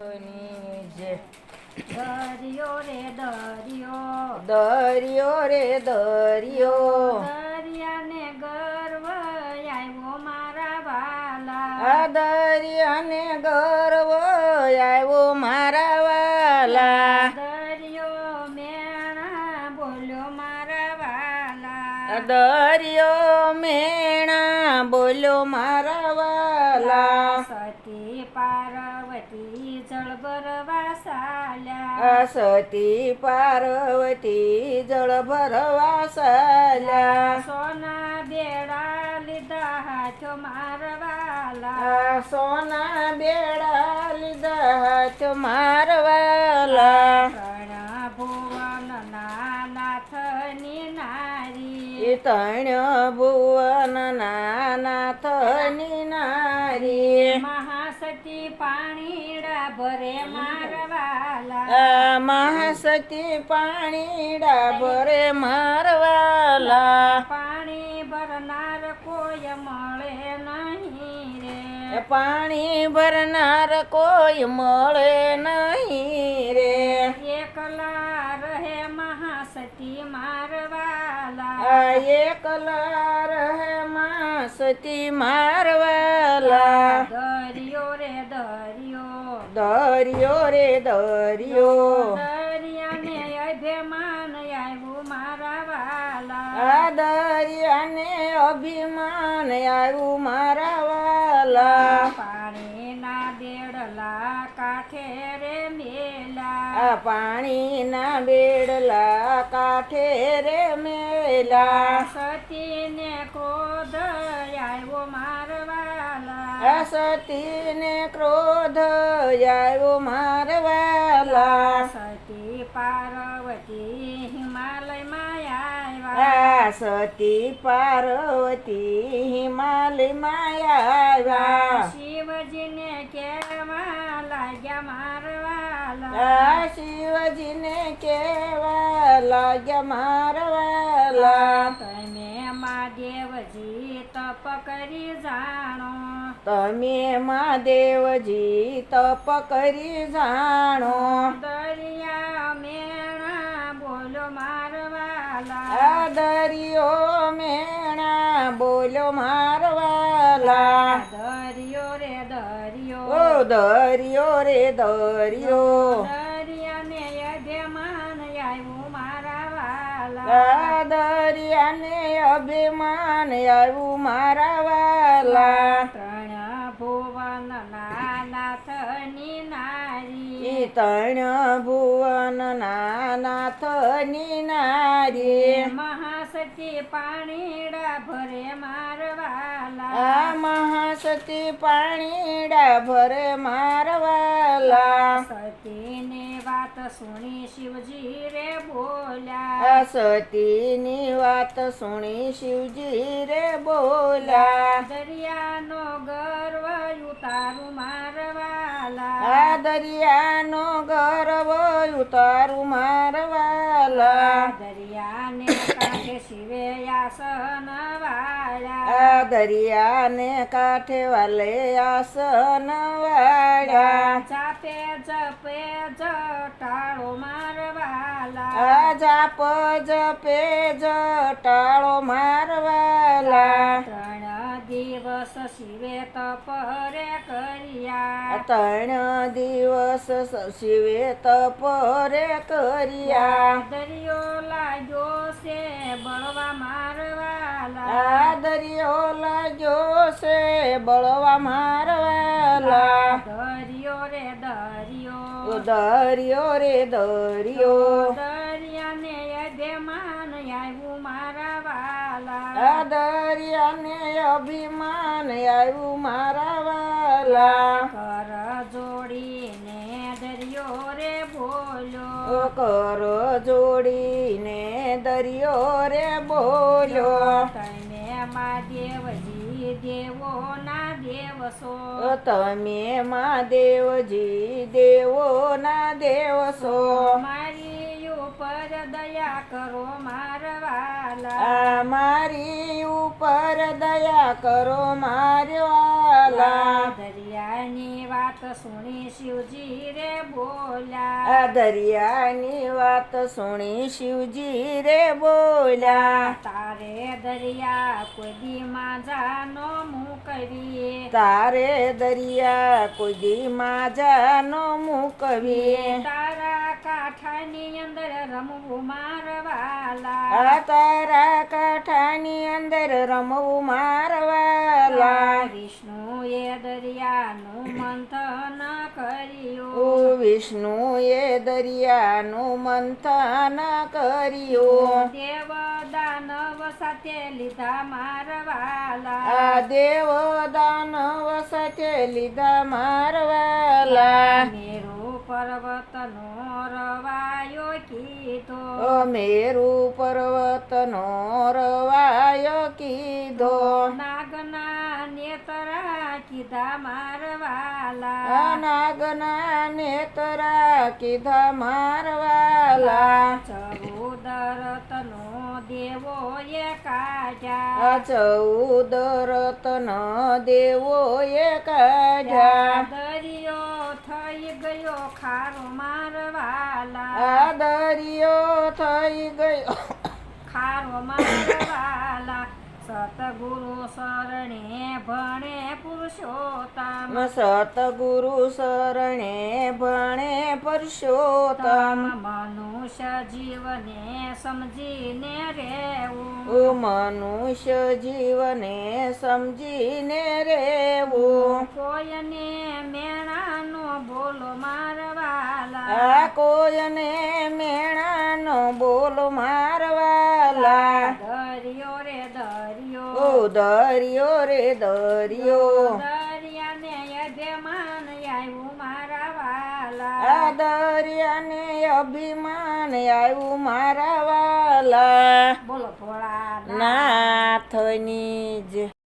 દરિયો રે દરિયો. દરિયો રે દરિયો. દરિયાને ગર્વ આવ્યો મારા વાલા. દરિયાને ગર્વ આવ્યો મારા વાલા. દરિયો મેણા બોલ્યો મારા વાલા. દરિયો મેણા બોલ્યો મારા વાલા. भरवासाल्या सती पार्वती जळ भरवासाल्या सोना बेडाली दहाथ मारवाला. सोना बेडा लिदा दहाथ मारवाला. भुवन नाथनी नारी. तण भुवन नाथनी नारी. महा મહાસતી પાણીડા ભરે મારવાલા. મહાસતી પાણીડા ભરે મારવાલા. પાણી ભરનાર કોઈ મળે નહીં રે. પાણી ભરનાર કોઈ મળે નહીં રે. એકલા રહે મહાસતી મારવાલા. એકલા રહે માસતી મારવાલા. દરિયો રે દરિયો. દરિયાને અભિમાન આવ્યું મારા વાલા. દરિયાને અભિમાન આવ્યું મારા વાલા. પાણીના બેડલા કાંઠે રે મેલા. પાણીના બેડલા કાંઠે રે મેલા. સતીને આ સતીને ક્રોધ આવ્યો મારવાલા. સતી પાર્વતી હિમાલયમાં આવ્યા. સતી પાર્વતી હિમાલયમાં આવ્યા. શિવજીને કેવા લાગ્યા મારવાલા. શિવજીને કેવા લાગ્યા મારવાલા. તમે મહાદેવજી તપ કરી જાણો. તમે મહાદેવજી તપ કરી જાણો. દરિયા મેણા બોલો મારવાલા. દરિયો મેણા બોલો મારવાલા. દરિયો રે દરિયો. ઓ દરિયો રે દરિયો. દરિયાને અભિમાન આવ્યું મારા વાલા દરિયાને અભિમાન આવ્યું મારા વાલા ત્રણ ભુવન નાથની નારી. મહાસતી પાણીડા ભરે મારવાલા. મહાસતી પાણીડા ભરે મારવાલા. સતીને વાત સુણી શિવજી રે બોલ્યા. સતીની વાત સુણી શિવજી રે બોલ્યા. દરિયાનો ગર્વ ઉતારું મારવાલા આ દરિયાનો ગરવો ઉતારું મારવાલા. દરિયાને કાંઠે શિવે આસન વાળા આ દરિયાને કાંઠે વાલે આસન વાળા જાપે જપે જટાળો મારવાલા. આ જાપ જપે જટાળો મારવાલા. ત્રણ દિવસ શિવે તપરે કર્યા. ત્રણ દિવસ શિવે તપ રે કર્યા. દરિયો લાગ્યો છે બળવા મારવાલા દરિયો લાગ્યો છે બળવા મારવાલા દરિયો રે દરિયો દરિયો રે દરિયો દરિયાને અભિમાન આવ્યું મારા વાલા. દરિયાને અભિમાન આવ્યું મારા વાલા કર જોડીને દરિયો રે ઓ કર જોડીને દરિયો રે બોલ્યો. તમે મહાદેવજી દેવો ના દેવસો. તમે મહાદેવજી દેવો ના દેવસો. મારી ઉપર દયા કરો મારવાલા મારી ઉપર દયા કરો મારવાલા દરિયાની વાત સુણી શિવજી રે બોલ્યા. આ દરિયાની વાત સુણી શિવજી રે બોલ્યા. તારે દરિયા કોઈ દી માજાનો મૂકવી તારે દરિયા કોઈ દી માજાનો મૂકવી તારા કાંઠાની અંદર રમવું મારવાલા. તારા કાંઠાની અંદર રમવું મારવાલા વિષ્ણુએ દરિયાનું મંથન કર્યું દેવ દાનવ સાથે લીધા મારવાલા આ દેવ દાનવ સાથે લીધા મારવાલા મેરુ પર્વતનો રવાયો કીધો ઓ મેરુ પર્વતનો રવાયો કીધો નાગના નેતરા કીધા મારવાલા આ નાગના નેતરા કીધા મારવાલા ચૌદ રતનો દેવો એ કાઢ્યા આ ચૌદ રતન દેવો એ કાઢ્યા દરિયો થઈ ગયો ખારો મારવાલા આ દરિયો થઈ ગયો ખારો મારવાલા સતગુરુ શરણે ભણે પુરુષોત્તમ. સતગુરુ શરણે ભણે પુરુષોત્તમ. મનુષ્ય જીવને સમજીને રહેવું. મનુષ્ય જીવને સમજીને રહેવું. કોઈને મેણાનો બોલો મારવાલા. કોઈને મેણાનો બોલો મારવાલા. દરિયો રે દરિયો. દરિયાને અભિમાન આવ્યું મારા વાલા. દરિયાને અભિમાન આવ્યું મારા વાલા. બોલો ભોળા નાથની જ